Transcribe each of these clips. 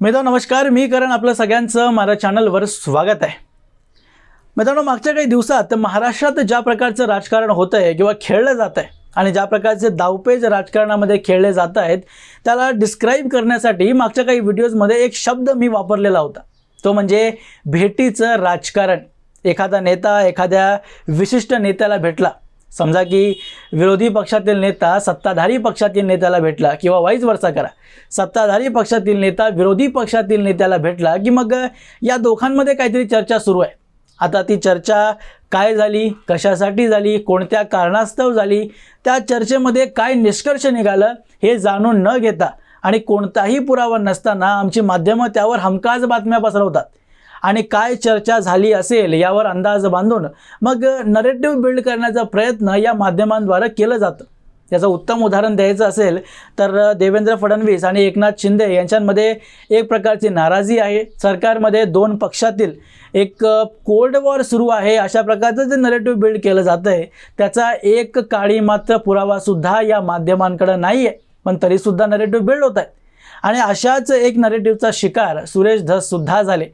मित्रांनो नमस्कार. मी करण. आपलं सगळ्यांचं माझ्या चॅनलवर स्वागत आहे. मित्रांनो मागच्या काही दिवसात महाराष्ट्रात ज्या प्रकारचं राजकारण होतं आहे किंवा खेळलं जात आहे आणि ज्या प्रकारचे दावपेज राजकारणामध्ये खेळले जात आहेत त्याला डिस्क्राईब करण्यासाठी मागच्या काही व्हिडिओजमध्ये एक शब्द मी वापरलेला होता. तो म्हणजे भेटीचं राजकारण. एखादा नेता एखाद्या विशिष्ट नेत्याला भेटला. समजा की विरोधी पक्षातील नेता सत्ताधारी पक्षातील नेत्याला भेटला किंवा वाईज वर्षा करा. सत्ताधारी पक्षातील नेता विरोधी पक्षातील नेत्याला भेटला की मग या दोघांमध्ये काहीतरी चर्चा सुरू आहे. आता ती चर्चा काय झाली? कशासाठी झाली? कोणत्या कारणास्तव झाली? त्या चर्चेमध्ये काय निष्कर्ष निघालं हे जाणून न घेता आणि कोणताही पुरावा नसताना आमची माध्यमं त्यावर हमखास बातम्या पसरवतात. आणि काय चर्चा झाली असेल यावर अंदाज बांधून मग नरेटिव्ह बिल्ड करण्याचा प्रयत्न या माध्यमांद्वारे केलं जातं. याचं उत्तम उदाहरण द्यायचं असेल तर देवेंद्र फडणवीस आणि एकनाथ शिंदे यांच्यामध्ये एक प्रकारची नाराजी आहे. सरकारमध्ये दोन पक्षातील एक कोल्ड वॉर सुरू आहे अशा प्रकारचं जे नरेटिव्ह बिल्ड केलं जातं आहे त्याचा एक काळी मात्र पुरावासुद्धा या माध्यमांकडं नाही आहे पण तरीसुद्धा नरेटिव्ह बिल्ड होत आहे आणि अशाच एक नरेटिव्हचा शिकार सुरेश धससुद्धा झाले.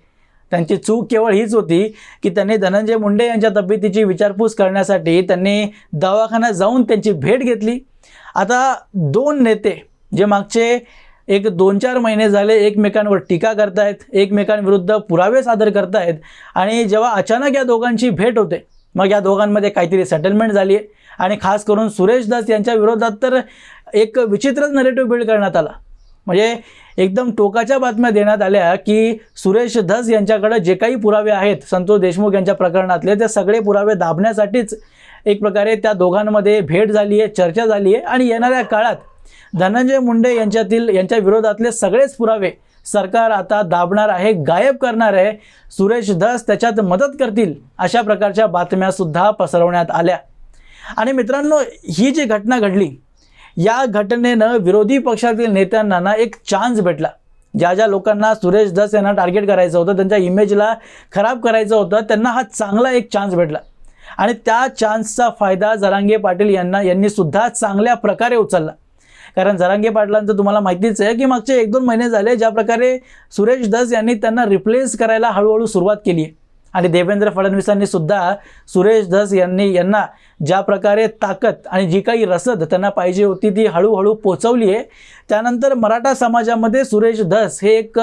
त्यांची चूक केवळ हीच होती की त्यांनी धनंजय मुंडे यांच्या तब्येतीची विचारपूस करण्यासाठी त्यांनी दवाखान्यात जाऊन त्यांची भेट घेतली. आता दोन नेते जे मागचे एक दोन चार महिने झाले एकमेकांवर टीका करतायत एकमेकांविरुद्ध पुरावे सादर करतायत आणि जेव्हा अचानक या दोघांची भेट होते मग या दोघांमध्ये काहीतरी सेटलमेंट झाली आहे. आणि खास करून सुरेश दास यांच्या विरोधात तर एक विचित्रच नरेटिव्ह बिल्ड करण्यात आला. म्हणजे एकदम टोकाच्या बातम्या देण्यात आल्या की सुरेश धस यांच्याकडे जे काही पुरावे आहेत संतोष देशमुख यांच्या प्रकरणातले ते सगळे पुरावे दाबण्यासाठीच एक प्रकारे त्या दोघांमध्ये भेट झाली आहे चर्चा झाली आहे. आणि येणाऱ्या काळात धनंजय मुंडे यांच्यातील यांच्या विरोधातले सगळेच पुरावे सरकार आता दाबणार आहे गायब करणार आहे. सुरेश धस त्याच्यात मदत करतील अशा प्रकारच्या बातम्यासुद्धा पसरवण्यात आल्या. आणि मित्रांनो ही जी घटना घडली या घटनेनं विरोधी पक्षातील नेत्यांना ना एक चान्स भेटला. ज्या ज्या लोकांना सुरेश दस यांना टार्गेट करायचं होतं त्यांच्या इमेजला खराब करायचं होतं त्यांना हा चांगला एक चान्स भेटला. आणि त्या चान्सचा फायदा जरांगे पाटील यांना यांनी सुद्धा चांगल्या प्रकारे उचलला. कारण जरांगे पाटलांचं तुम्हाला माहितीच आहे की मागचे एक दोन महिने झाले ज्या प्रकारे सुरेश दस यांनी त्यांना रिप्लेस करायला हळूहळू सुरुवात केली आहे आणि देवेंद्र फडणवीसांनी सुद्धा सुरेश धस यांनी यांना ज्या प्रकारे ताकद आणि जी काही रसद त्यांना पाहिजे होती ती हळूहळू पोचवली आहे. त्यानंतर मराठा समाजामध्ये सुरेश धस हे एक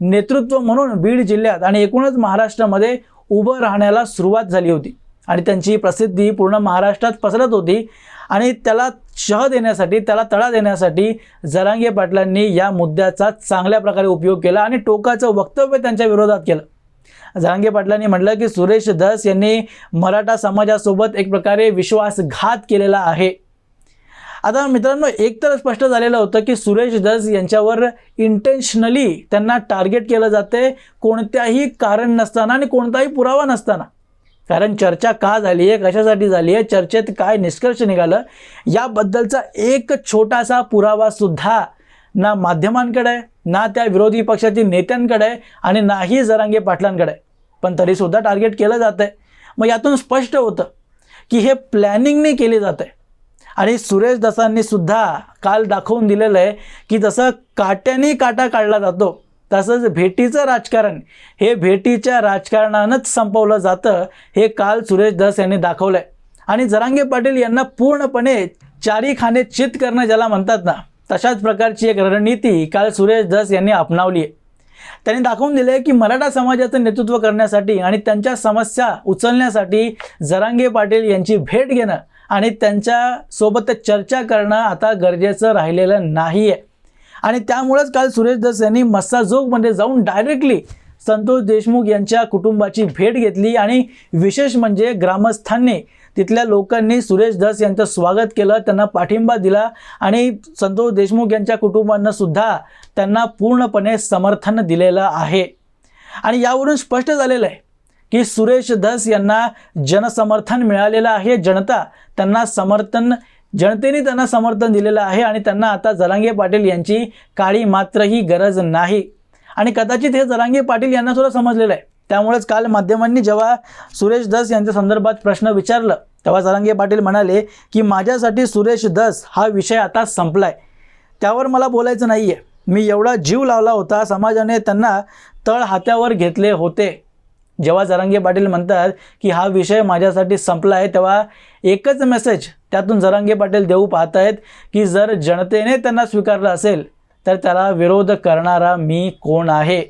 नेतृत्व म्हणून बीड जिल्ह्यात आणि एकूणच महाराष्ट्रामध्ये उभं राहण्याला सुरुवात झाली होती. आणि त्यांची प्रसिद्धी पूर्ण महाराष्ट्रात पसरत होती. आणि त्याला शह देण्यासाठी त्याला तळा देण्यासाठी जरांगे पाटलांनी या मुद्द्याचा चांगल्या प्रकारे उपयोग केला आणि टोकाचं वक्तव्य त्यांच्या विरोधात केलं. जरांगे पाटलांनी म्हटलं की सुरेश धस यांनी मराठा समाजासोबत एक प्रकारे विश्वासघात केलेला आहे. आता मित्रांनो एक तर स्पष्ट झालेलं होतं की सुरेश धस यांच्यावर इंटेन्शनली त्यांना टार्गेट केलं जाते कोणत्याही कारण नसताना आणि कोणताही पुरावा नसताना. कारण चर्चा का झाली आहे कशासाठी झाली आहे चर्चेत काय निष्कर्ष निघालं याबद्दलचा एक छोटासा पुरावासुद्धा ना माध्यमांकडे आहे ना त्या विरोधी पक्षातील नेत्यांकडे आहे आणि नाही जरांगे पाटलांकडे. आहे पण तरीसुद्धा टार्गेट केलं जातं आहे मग यातून स्पष्ट होतं की हे प्लॅनिंगने केले जातं आहे आणि सुरेश दसांनी सुद्धा काल दाखवून दिलेलं आहे की जसं काट्याने काटा काढला जातो तसंच भेटीचं राजकारण हे भेटीच्या राजकारणानंच संपवलं जातं हे काल सुरेश दस यांनी दाखवलं आहे आणि जरांगे पाटील यांना पूर्णपणे चारी खाने चित करणं ज्याला म्हणतात ना तशाच प्रकारची एक रणनीती काल सुरेश धस यांनी अपनावली आहे त्यांनी दाखवून दिले की मराठा समाजाचं नेतृत्व करण्यासाठी आणि त्यांच्या समस्या उचलण्यासाठी जरांगे पाटील यांची भेट घेणं आणि त्यांच्यासोबत चर्चा करणं आता गरजेचं राहिलेलं नाही आहे आणि त्यामुळेच काल सुरेश दस यांनी मस्साजोगमध्ये जाऊन डायरेक्टली संतोष देशमुख यांच्या कुटुंबाची भेट घेतली आणि विशेष म्हणजे ग्रामस्थांनी तिथल्या लोकांनी सुरेश धस यांचं स्वागत केलं त्यांना पाठिंबा दिला आणि संतोष देशमुख यांच्या कुटुंबांना सुद्धा त्यांना पूर्णपणे समर्थन दिलेलं आहे. आणि यावरून स्पष्ट झालेलं आहे की सुरेश धस यांना जनसमर्थन मिळालेलं आहे जनता त्यांना समर्थन जनतेने त्यांना समर्थन दिलेलं आहे आणि त्यांना आता जरांगे पाटील यांची काळी मात्र ही गरज नाही. आणि कदाचित हे जरांगे पाटील यांना सुद्धा समजलेलं आहे. त्यामुळेच काल माध्यमांनी जेव्हा सुरेश धस यांच्या संदर्भात प्रश्न विचारलं तेव्हा जरांगे पाटील म्हणाले की माझ्यासाठी सुरेश दस हा विषय आता संपलाय. त्यावर मला बोलायचं नाही आहे मी एवढा जीव लावला होता समाजाने त्यांना तळ हात्यावर घेतले होते. जेव्हा जरांगे पाटील म्हणतात की हा विषय माझ्यासाठी संपला आहे तेव्हा एकच मेसेज त्यातून जरांगे पाटील देऊ पाहत आहेत की जर जनतेने त्यांना स्वीकारलं असेल तर त्याला विरोध करणारा मी कोण आहे?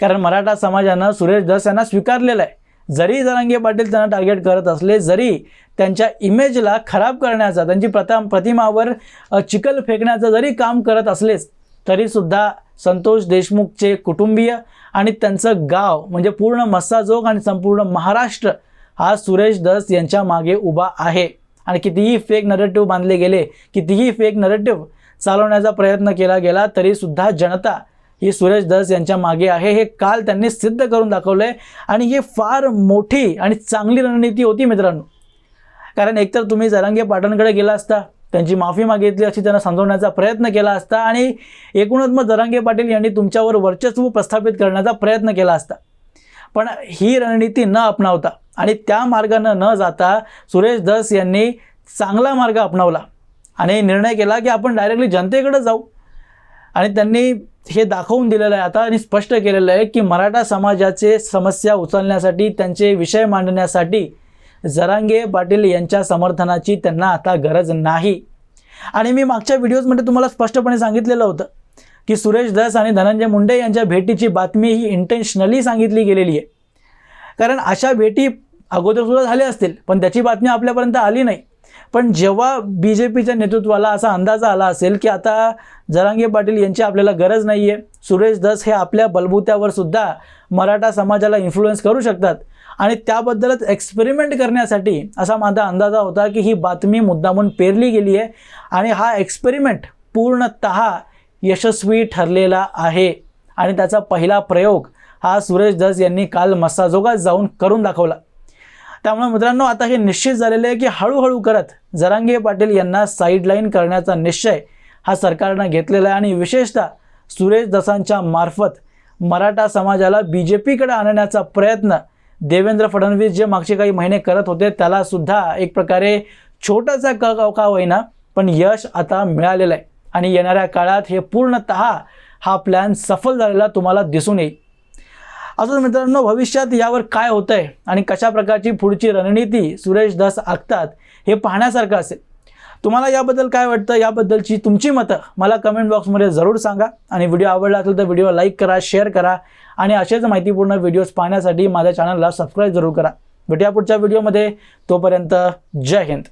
कारण मराठा समाजानं सुरेश दस यांना स्वीकारलेलं आहे. जरी जरांगे पाटील त्यांना टार्गेट करत असले जरी त्यांच्या इमेजला खराब करण्याचा त्यांची प्रथा प्रतिमावर चिखल फेकण्याचं जरी काम करत असलेच तरीसुद्धा संतोष देशमुखचे कुटुंबीय आणि त्यांचं गाव म्हणजे पूर्ण मस्साजोग आणि संपूर्ण महाराष्ट्र हा सुरेश दस यांच्या मागे उभा आहे. आणि कितीही फेक नरेटिव्ह बांधले गेले कितीही फेक नरेटिव्ह चालवण्याचा प्रयत्न केला गेला तरीसुद्धा जनता ही सुरेश दस यांच्या मागे आहे. हे काल त्यांनी सिद्ध करून दाखवलं आहे आणि ही फार मोठी आणि चांगली रणनीती होती मित्रांनो. कारण एकतर तुम्ही जरांगे पाटणकडे गेला असता त्यांची माफी मागितली अशी त्यांना समजवण्याचा प्रयत्न केला असता आणि एकूणच मग जरांगे पाटील यांनी तुमच्यावर वर्चस्व प्रस्थापित करण्याचा प्रयत्न केला असता. पण ही रणनीती न अपनावता आणि त्या मार्गानं न जाता सुरेश दस यांनी चांगला मार्ग अपनावला आणि निर्णय केला की आपण डायरेक्टली जनतेकडे जाऊ. आणि त्यांनी हे दाखवून दिलेलं आहे आता आणि स्पष्ट केलेलं आहे की मराठा समाजाचे समस्या उचलण्यासाठी त्यांचे विषय मांडण्यासाठी जरांगे पाटील यांच्या समर्थनाची त्यांना आता गरज नाही. आणि मी मागच्या व्हिडिओजमध्ये तुम्हाला स्पष्टपणे सांगितलेलं होतं की सुरेश दास आणि धनंजय मुंडे यांच्या भेटीची बातमी ही इंटेन्शनली सांगितली गेलेली आहे. कारण अशा भेटी अगोदरसुद्धा झाल्या असतील पण त्याची बातमी आपल्यापर्यंत आली नाही. पण जेव्हा बी जे पीच्या नेतृत्वाला असा अंदाज आला असेल की आता जरांगे पाटील यांची आपल्याला गरज नाही आहे सुरेश दस हे आपल्या बलबुत्यावर सुद्धा मराठा समाजाला इन्फ्लुएन्स करू शकतात आणि त्याबद्दलच एक्सपेरिमेंट करण्यासाठी असा माझा अंदाजा होता की ही बातमी मुद्दामून पेरली गेली आहे आणि हा एक्सपेरिमेंट पूर्णत यशस्वी ठरलेला आहे. आणि त्याचा पहिला प्रयोग हा सुरेश दस यांनी काल मस्साजोगात जाऊन करून दाखवला. त्यामुळे मित्रांनो आता हे निश्चित झालेलं आहे की हळूहळू करत जरांगे पाटील यांना साईडलाईन करण्याचा निश्चय हा सरकारनं घेतलेला आहे. आणि विशेषतः सुरेश दसांच्या मार्फत मराठा समाजाला बी जे पीकडे आणण्याचा प्रयत्न देवेंद्र फडणवीस जे मागचे काही महिने करत होते त्याला सुद्धा एक प्रकारे छोटासा क का होईना पण यश आता मिळालेलं आहे. आणि येणाऱ्या काळात हे पूर्णतः हा प्लॅन सफल झालेला तुम्हाला दिसून येईल. अजून मित्रांनो भविष्यात यावर काय होतंय आणि कशा प्रकारची पुढची रणनीती सुरेश दास आखतात हे पाहण्यासारखं असेल. तुम्हाला याबद्दल काय वाटतं? याबद्दलची तुमची मतं मला कमेंट बॉक्समध्ये जरूर सांगा. आणि व्हिडिओ आवडला असेल तर व्हिडिओ लाईक करा शेअर करा. आणि असेच माहितीपूर्ण व्हिडिओज पाहण्यासाठी माझ्या चॅनलला सबस्क्राईब जरूर करा. भेटूया पुढच्या व्हिडिओमध्ये तोपर्यंत जय हिंद.